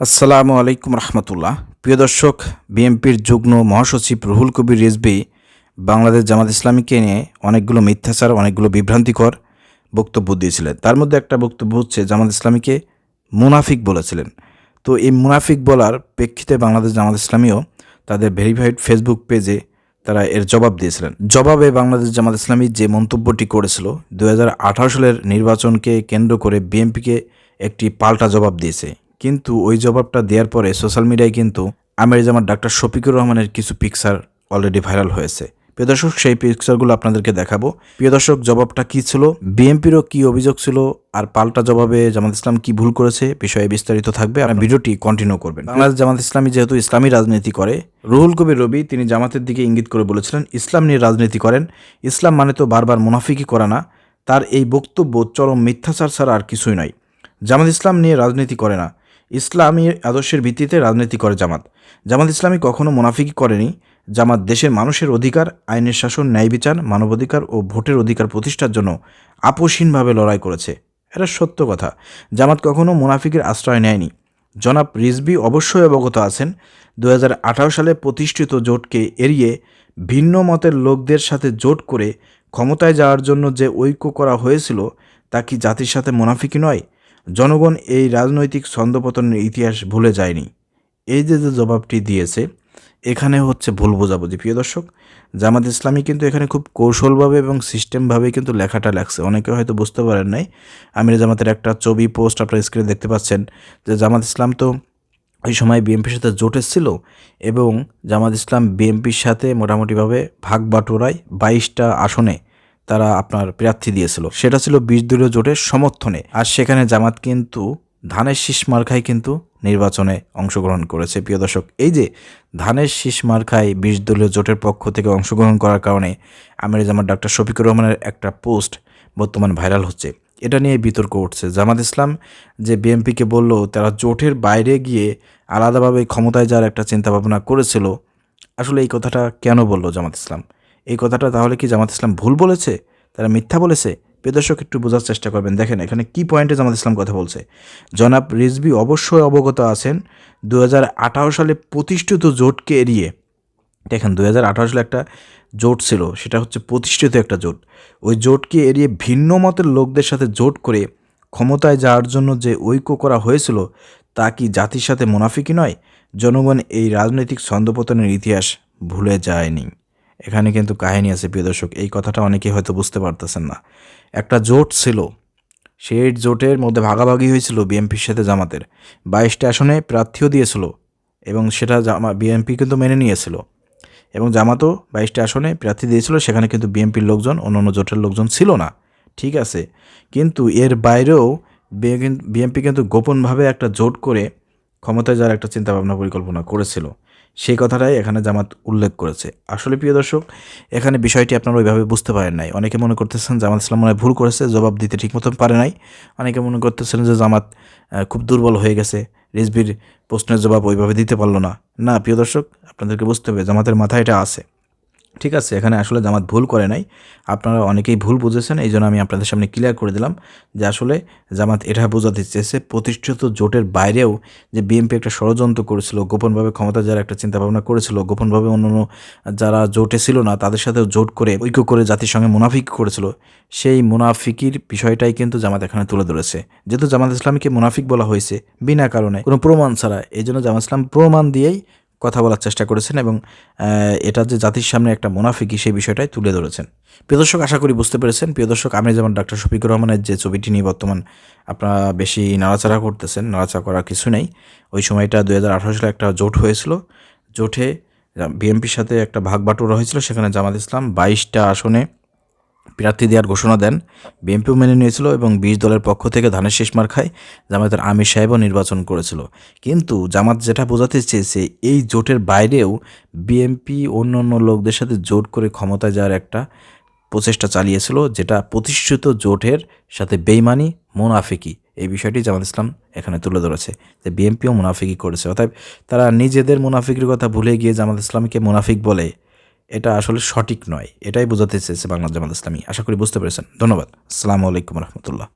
আসসালামু আলাইকুম রহমতুল্লাহ। প্রিয় দর্শক, বিএনপির যুগ্ম মহাসচিব রুহুল কবির রিজবি বাংলাদেশ জামাত ইসলামীকে নিয়ে অনেকগুলো মিথ্যাচার, অনেকগুলো বিভ্রান্তিকর বক্তব্য দিয়েছিলেন। তার মধ্যে একটা বক্তব্য হচ্ছে, জামাত ইসলামীকে মুনাফিক বলেছিলেন। তো এই মুনাফিক বলার প্রেক্ষিতে বাংলাদেশ জামাত ইসলামীও তাদের ভেরিফাইড ফেসবুক পেজে তারা এর জবাব দিয়েছিলেন। জবাবে বাংলাদেশ জামাত ইসলামী যে মন্তব্যটি করেছিল দু হাজার আঠারো সালের নির্বাচনকে কেন্দ্র করে বিএনপিকে একটি পাল্টা জবাব দিয়েছে। কিন্তু ওই জবাবটা দেওয়ার পরে সোশ্যাল মিডিয়ায় কিন্তু আমের জামাত ডাক্তার শফিকুর রহমানের কিছু পিকচার অলরেডি ভাইরাল হয়েছে। প্রিয় দর্শক, সেই পিকচারগুলো আপনাদেরকে দেখাবো। প্রিয় দর্শক, জবাবটা কি ছিল? বিএনপিরও কি অভিযোগ ছিল? আর পাল্টা জবাবে জামাত ইসলাম কি ভুল করেছে? বিষয়ে বিস্তারিত থাকবে। আর ভিডিওটি কন্টিনিউ করবেন। বাংলাদেশ জামাত ইসলামী যেহেতু ইসলামী রাজনীতি করে, রুহুল কবির রবি তিনি জামাতের দিকে ইঙ্গিত করে বলেছিলেন, ইসলাম নিয়ে রাজনীতি করেন। ইসলাম মানে তো বারবার মুনাফিকি করা না। তার এই বক্তব্য চরম মিথ্যাচার ছাড়া আর কিছুই নয় জামাত ইসলাম নিয়ে রাজনীতি করে না। ইসলামী আদর্শের ভিত্তিতে রাজনীতি করে জামাত। জামাত ইসলামী কখনো মুনাফিকি করেনি। জামাত দেশের মানুষের অধিকার, আইনের শাসন, ন্যায় বিচার, মানবাধিকার ও ভোটের অধিকার প্রতিষ্ঠার জন্য আপোষহীনভাবে লড়াই করেছে। এটা সত্য কথা। জামাত কখনো মুনাফিকের আশ্রয় নেয়নি। জনাব রিজবি অবশ্যই অবগত আছেন দু হাজার আঠারো সালে প্রতিষ্ঠিত জোটকে এড়িয়ে ভিন্ন মতের লোকদের সাথে জোট করে ক্ষমতায় যাওয়ার জন্য যে ঐক্য করা হয়েছিল, তা কি জাতির সাথে মুনাফিকি নয়? জনগণ এই রাজনৈতিক ছন্দপতনের ইতিহাস ভুলে যায়নি। এই যে যে জবাবটি দিয়েছে, এখানে হচ্ছে ভুল বোঝাবুঝি। প্রিয় দর্শক, জামাত ইসলামী কিন্তু এখানে খুব কৌশলভাবে এবং সিস্টেমভাবে কিন্তু লেখাটা লেখছে। অনেকে হয়তো বুঝতে পারেন নাই। আমির জামাতের একটা ছবি, পোস্ট আপনার স্ক্রিনে দেখতে পাচ্ছেন যে জামাত ইসলাম তো ওই সময় বিএনপির সাথে জোট ছিল এবং জামাত ইসলাম বিএনপির সাথে মোটামুটিভাবে ভাগ বাটোরায় বাইশটা আসনে তারা আপনার প্রার্থী দিয়েছিল। সেটা ছিল বিশ দলীয় জোটের সমর্থনে। আর সেখানে জামাত কিন্তু ধানের শীষ মার্খায় কিন্তু নির্বাচনে অংশগ্রহণ করেছে। প্রিয় দর্শক, এই যে ধানের শীষ মার্খায় বিশ দলীয় জোটের পক্ষ থেকে অংশগ্রহণ করার কারণে আমির জামাত ডাক্তার শফিকুর রহমানের একটা পোস্ট বর্তমান ভাইরাল হচ্ছে। এটা নিয়ে বিতর্ক উঠছে। জামাত ইসলাম যে বিএনপিকে বলল তারা জোটের বাইরে গিয়ে আলাদাভাবে ক্ষমতায় যাওয়ার একটা চিন্তাভাবনা করেছিল, আসলে এই কথাটা কেন বলল জামাত ইসলাম? এই কথাটা তাহলে কি জামাত ইসলাম ভুল বলেছে? তারা মিথ্যা বলেছে? প্রিয়দর্শক একটু বোঝার চেষ্টা করবেন। দেখেন, এখানে কি পয়েন্টে জামাত ইসলাম কথা বলছে? জনাব রিজবি অবশ্যই অবগত আছেন দু হাজার আঠারো সালে প্রতিষ্ঠিত জোটকে এড়িয়ে। দেখেন দু হাজার আঠারো সালে একটা জোট ছিল, সেটা হচ্ছে প্রতিষ্ঠিত একটা জোট। ওই জোটকে এড়িয়ে ভিন্ন মতের লোকদের সাথে জোট করে ক্ষমতায় যাওয়ার জন্য যে ঐক্য করা হয়েছিল, তা কি জাতির সাথে মুনাফিকি নয়? জনগণ এই রাজনৈতিক ছন্দপতনের ইতিহাস ভুলে যায়নি। এখানে কিন্তু কাহিনী আছে, প্রিয় দর্শক। এই কথাটা অনেকেই হয়তো বুঝতে পারতেছেন না। একটা জোট ছিল। সেই জোটের মধ্যে ভাগাভাগি হয়েছিল বিএনপির সাথে জামাতের। বাইশটা আসনে প্রার্থীও দিয়েছিল এবং সেটা জামা, বিএনপি কিন্তু মেনে নিয়েছিল। এবং জামাতও বাইশটা আসনে প্রার্থী দিয়েছিল, সেখানে কিন্তু বিএনপির লোকজন অন্য অন্য জোটের লোকজন ছিল না। ঠিক আছে। কিন্তু এর বাইরেও বিএনপি কিন্তু গোপনভাবে একটা জোট করে ক্ষমতায় যাওয়ার একটা চিন্তাভাবনা পরিকল্পনা করেছিল। সেই কথাটাই এখানে জামাত উল্লেখ করেছে। আসলে প্রিয় দর্শক, এখানে বিষয়টি আপনারা ওইভাবে বুঝতে পারেন নাই। অনেকে মনে করতেছেন জামাত ইসলাম মনে ভুল করেছে, জবাব দিতে ঠিক মতন পারে নাই। অনেকে মনে করতেছেন যে জামাত খুব দুর্বল হয়ে গেছে রিজবির প্রশ্নের জবাব ওইভাবে দিতে পারল না। না, প্রিয় দর্শক, আপনাদেরকে বুঝতে হবে জামাতের মাথায় এটা আছে। ঠিক আছে, এখানে আসলে জামাত ভুল করে নাই। আপনারা অনেকেই ভুল বুঝেছেন, এই জন্য আমি আপনাদের সামনে ক্লিয়ার করে দিলাম যে আসলে জামাত এটা বোঝাতে চেয়েছে প্রতিষ্ঠিত জোটের বাইরেও যে বিএনপি একটা ষড়যন্ত্র করেছিল, গোপনভাবে ক্ষমতা যারা একটা চিন্তাভাবনা করেছিল, গোপনভাবে অন্যান্য যারা জোটে ছিল না, তাদের সাথেও জোট করে, ঐক্য করে জাতির সঙ্গে মুনাফিক করেছিল, সেই মুনাফিকির বিষয়টাই কিন্তু জামাত এখানে তুলে ধরেছে। যেহেতু জামাত ইসলামীকে মুনাফিক বলা হয়েছে, বিনা কারণে, কোনো প্রমাণ ছাড়া, এই জন্য জামাত ইসলাম প্রমাণ দিয়েই কথা বলার চেষ্টা করেছেন এবং এটা যে জাতির সামনে একটা মুনাফিকি সেই বিষয়টাই তুলে ধরেছেন। প্রিয় দর্শক, আশা করি বুঝতে পেরেছেন। প্রিয় দর্শক, আমি যেমন ডাক্তার শফিকুর রহমানের যে ছবিটি নিয়ে বর্তমান আপনারা বেশি নাড়াচাড়া করতেছেন, নাড়াচাড়া করার কিছু নেই। ওই সময়টা দুহাজার আঠারো সালে একটা জোট হয়েছিল। জোটে বিএনপির সাথে একটা ভাগ বাটোরা হয়েছিল, সেখানে জামাত ইসলাম বাইশটা আসনে প্রার্থী দেওয়ার ঘোষণা দেন। বিএনপিও মেনে নিয়েছিল এবং বিশ দলের পক্ষ থেকে ধানের শেষ মার খায় জামাতের আমির সাহেবও নির্বাচন করেছিল। কিন্তু জামাত যেটা বোঝাতে চেয়েছে, এই জোটের বাইরেও বিএনপি অন্য অন্য লোকদের সাথে জোট করে ক্ষমতায় যাওয়ার একটা প্রচেষ্টা চালিয়েছিল, যেটা প্রতিষ্ঠিত জোটের সাথে বেইমানি, মোনাফিকি। এই বিষয়টি জামাত ইসলাম এখানে তুলে ধরেছে যে বিএনপিও মুনাফিকি করেছে। অর্থাৎ তারা নিজেদের মুনাফিকের কথা ভুলে গিয়ে জামাত ইসলামকে মুনাফিক বলে এটা আসলে সঠিক নয়। এটাই বোঝাতে চেয়েছে বাংলা জামাত ইসলামী। আশা করি বুঝতে পেরেছেন। ধন্যবাদ। আসসালামু আলাইকুম রহমতুল্লাহ।